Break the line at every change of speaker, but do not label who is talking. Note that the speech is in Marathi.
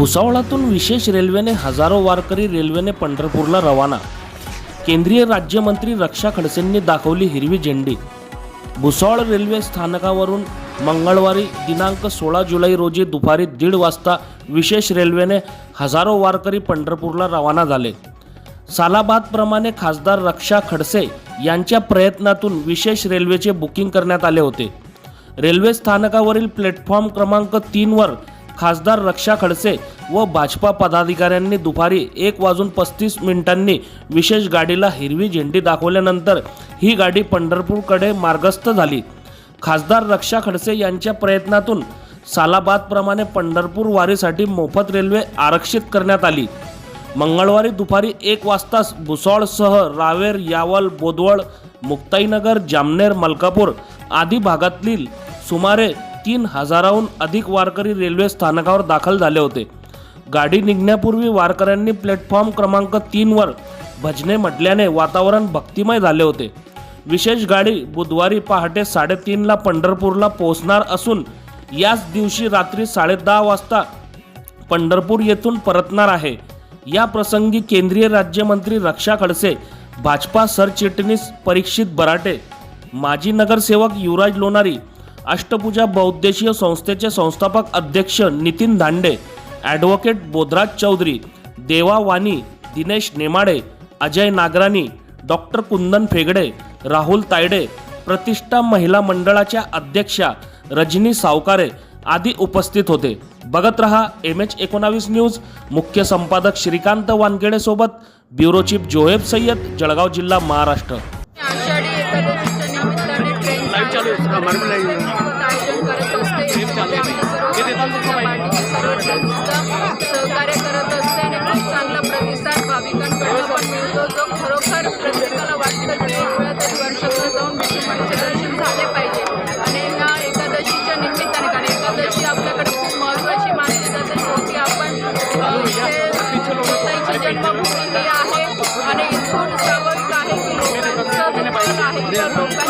भुसावळातून विशेष रेल्वेने हजारो वारकरी रेल्वेने पंढरपूरला रवाना. केंद्रीय राज्यमंत्री रक्षा खडसेंनी दाखवली हिरवी झेंडी. भुसावळ रेल्वे स्थानकावरून मंगळवारी दिनांक सोळा जुलै रोजी दुपारी दीड वाजता विशेष रेल्वेने हजारो वारकरी पंढरपूरला रवाना झाले. सालाबादप्रमाणे खासदार रक्षा खडसे यांच्या प्रयत्नातून विशेष रेल्वेचे बुकिंग करण्यात आले होते. रेल्वे स्थानकावरील प्लॅटफॉर्म क्रमांक तीनवर खासदार रक्षा खडसे व भाजपा पदाधिकाऱ्यांनी दुपारी एक वाजून पस्तीस मिनिटांनी विशेष गाडीला हिरवी झेंडी दाखवल्यानंतर ही गाडी पंढरपूरकडे मार्गस्थ झाली. खासदार रक्षा खडसे यांच्या प्रयत्नातून सालाबादप्रमाणे पंढरपूर वारीसाठी मोफत रेल्वे आरक्षित करण्यात आली. मंगळवारी दुपारी एक वाजताच भुसावळसह रावेर यावल बोदवळ मुक्ताईनगर जामनेर मलकापूर आदी भागातील सुमारे तीन हजाराहून अधिक वारकरी रेल्वे स्थानकावर दाखल झाले होते. गाडी निघण्यापूर्वी वारकऱ्यांनी प्लॅटफॉर्म क्रमांक तीनवर भजने म्हटल्याने वातावरण भक्तिमय झाले होते. विशेष गाडी बुधवारी पहाटे साडेतीनला पंढरपूरला पोहोचणार असून याच दिवशी रात्री साडेदहा वाजता पंढरपूर येथून परतणार आहे. या प्रसंगी केंद्रीय राज्यमंत्री रक्षा खडसे भाजपा सरचिटणीस परीक्षित बराटे माजी नगरसेवक युवराज लोणारी अष्टपूजा बहुद्देशीय संस्थेचे संस्थापक अध्यक्ष नितीन धांडे ॲडव्होकेट बोधराज चौधरी देवा वाणी दिनेश नेमाडे अजय नागरानी डॉक्टर कुंदन फेगडे राहुल तायडे प्रतिष्ठा महिला मंडळाच्या अध्यक्षा रजनी सावकारे आदी उपस्थित होते. बघत रहा एम एच एकोणावीस न्यूज. मुख्य संपादक श्रीकांत वानखेडे सोबत ब्युरो चीफ जोहेब सय्यद जळगाव जिल्हा महाराष्ट्र.
ट्रेनसुद्धा सहकार्य करत असते आणि खूप चांगला प्रतिसाद भाविकांकडून पण मिळतो. जो खरोखर प्रत्येकाला वाटतं की एक वेळा तरी वर्षातनं जाऊन विठुमाईचे दर्शन झाले पाहिजे. आणि या एकादशीच्या निमित्ताने कारण एकादशी आपल्याकडे खूप महत्त्वाची मानली जाते शेवटी आपण माताईची जन्मभूमी ही आहे. आणि इथून स्वाभाविक आहे की लोकांचं आहे किंवा लोकांची.